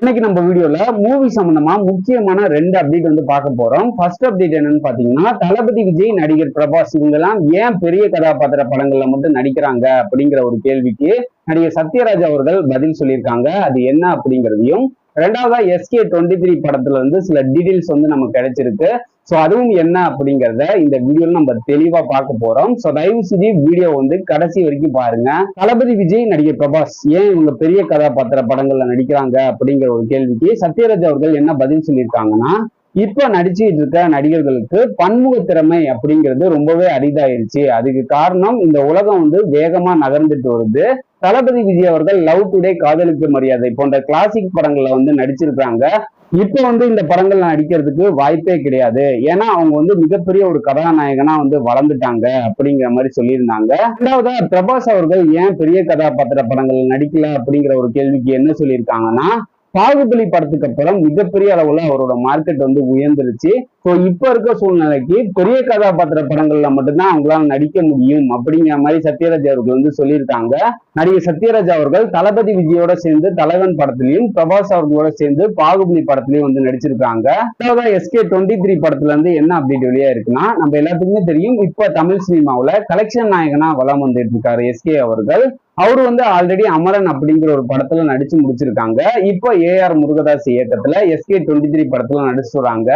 இன்னைக்கு நம்ம வீடியோல மூவி சம்பந்தமா முக்கியமான ரெண்டு அப்டேட் வந்து பார்க்க போறோம். ஃபர்ஸ்ட் அப்டேட் என்னன்னு பாத்தீங்கன்னா தளபதி விஜய் நடிகர் பிரபாஸ் இவங்க எல்லாம் ஏன் பெரிய கதாபாத்திர படங்கள்ல மட்டும் நடிக்கிறாங்க அப்படிங்கிற ஒரு கேள்விக்கு நடிகர் சத்யராஜ் அவர்கள் பதில் சொல்லியிருக்காங்க. அது என்ன அப்படிங்கிறதையும் ரெண்டாவதா எஸ்கே டுவெண்ட்டி த்ரீ படத்துல இருந்து சில டீடைல்ஸ் வந்து நமக்கு கிடைச்சிருக்கு. ஸோ அதுவும் என்ன அப்படிங்கிறத இந்த வீடியோவில் நம்ம தெளிவா பார்க்க போறோம். ஸோ தயவு செஞ்சு வீடியோ வந்து கடைசி வரைக்கும் பாருங்க. தளபதி விஜய் நடிகர் பிரபாஸ் ஏன் இவங்க பெரிய கதாபாத்திர படங்கள்ல நடிக்கிறாங்க அப்படிங்கிற ஒரு கேள்விக்கு சத்யராஜ் அவர்கள் என்ன பதில் சொல்லியிருக்காங்கன்னா இப்ப நடிச்சுட்டு இருக்க நடிகர்களுக்கு பன்முக திறமை அப்படிங்கிறது ரொம்பவே அரிதாயிருச்சு. அதுக்கு காரணம் இந்த உலகம் வந்து வேகமா நகர்ந்துட்டு வருது. தளபதி விஜய் அவர்கள் லவ் டுடே காதலுக்கு மரியாதை போன்ற கிளாசிக் படங்கள்ல வந்து நடிச்சிருக்காங்க இப்போ வந்து இந்த படங்கள் நடிக்கிறதுக்கு வாய்ப்பே கிடையாது. ஏன்னா அவங்க வந்து மிகப்பெரிய ஒரு கதாநாயகனா வந்து வளர்ந்துட்டாங்க அப்படிங்கிற மாதிரி சொல்லியிருந்தாங்க. ரெண்டாவது பிரபாஸ் அவர்கள் ஏன் பெரிய கதாபாத்திர படங்கள்ல நடிக்கல அப்படிங்கிற ஒரு கேள்விக்கு என்ன சொல்லியிருக்காங்கன்னா பாகுபலி படத்துக்கு அப்புறம் மிகப்பெரிய அளவுல அவரோட மார்க்கெட் வந்து உயர்ந்துருச்சு. ஸோ இப்போ இருக்க சூழ்நிலைக்கு பெரிய கதாபாத்திர படங்கள்ல மட்டும்தான் அவங்களால நடிக்க முடியும் அப்படிங்கிற மாதிரி சத்யராஜ் அவர்கள் வந்து சொல்லியிருக்காங்க. நடிகர் சத்யராஜ் அவர்கள் தளபதி விஜயோட சேர்ந்து தலைவன் படத்திலையும் பிரபாஸ் அவர்களோட சேர்ந்து பாகுபலி படத்திலையும் வந்து நடிச்சிருக்காங்க. எஸ்கே டுவெண்ட்டி த்ரீ படத்துல இருந்து என்ன அப்டேட் வெளியா இருக்குன்னா நம்ம எல்லாத்துக்குமே தெரியும் இப்ப தமிழ் சினிமாவுல கலெக்ஷன் நாயகனா வலம் வந்துட்டு இருக்காரு எஸ்கே அவர்கள். அவர் வந்து ஆல்ரெடி அமரன் அப்படிங்கிற ஒரு படத்துல நடிச்சு முடிச்சிருக்காங்க. இப்போ ஏஆர் முருகதாஸ் இயக்கத்துல எஸ்கே டுவெண்ட்டி த்ரீ படத்துல நடிச்சுறாங்க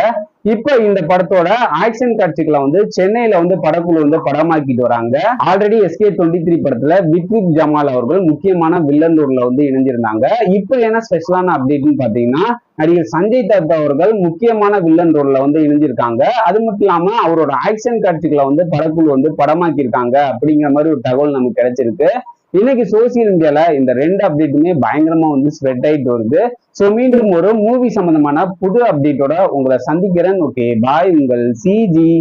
இப்போ இந்த படத்தோட ஆக்ஷன் காட்சிகளை வந்து சென்னையில வந்து படக்குழு வந்து படமாக்கிட்டு வராங்க. ஆல்ரெடி எஸ்கே டுவெண்ட்டி த்ரீ படத்துல வித்விக் ஜமால் அவர்கள் முக்கியமான வில்லன் ரோல்ல வந்து இணைஞ்சிருந்தாங்க. இப்போ என்ன ஸ்பெஷலான அப்டேட்னு பாத்தீங்கன்னா நடிகர் சஞ்சய் தத் அவர்கள் முக்கியமான வில்லன் ரோல்ல வந்து இணைஞ்சிருக்காங்க. அது மட்டும் இல்லாம அவரோட ஆக்ஷன் காட்சிகளை வந்து படக்குழு வந்து படமாக்கியிருக்காங்க அப்படிங்கிற மாதிரி ஒரு தகவல் நமக்கு கிடைச்சிருக்கு. இன்னைக்கு சோசியல் மீடியால இந்த ரெண்டு அப்டேட்டுமே பயங்கரமா வந்து ஸ்ப்ரெட் ஆயிட்டு வருது. ஸோ மீண்டும் ஒரு மூவி சம்பந்தமான புது அப்டேட்டோட உங்களை சந்திக்கிறேன். ஓகே பாய் உங்கள் சிஜி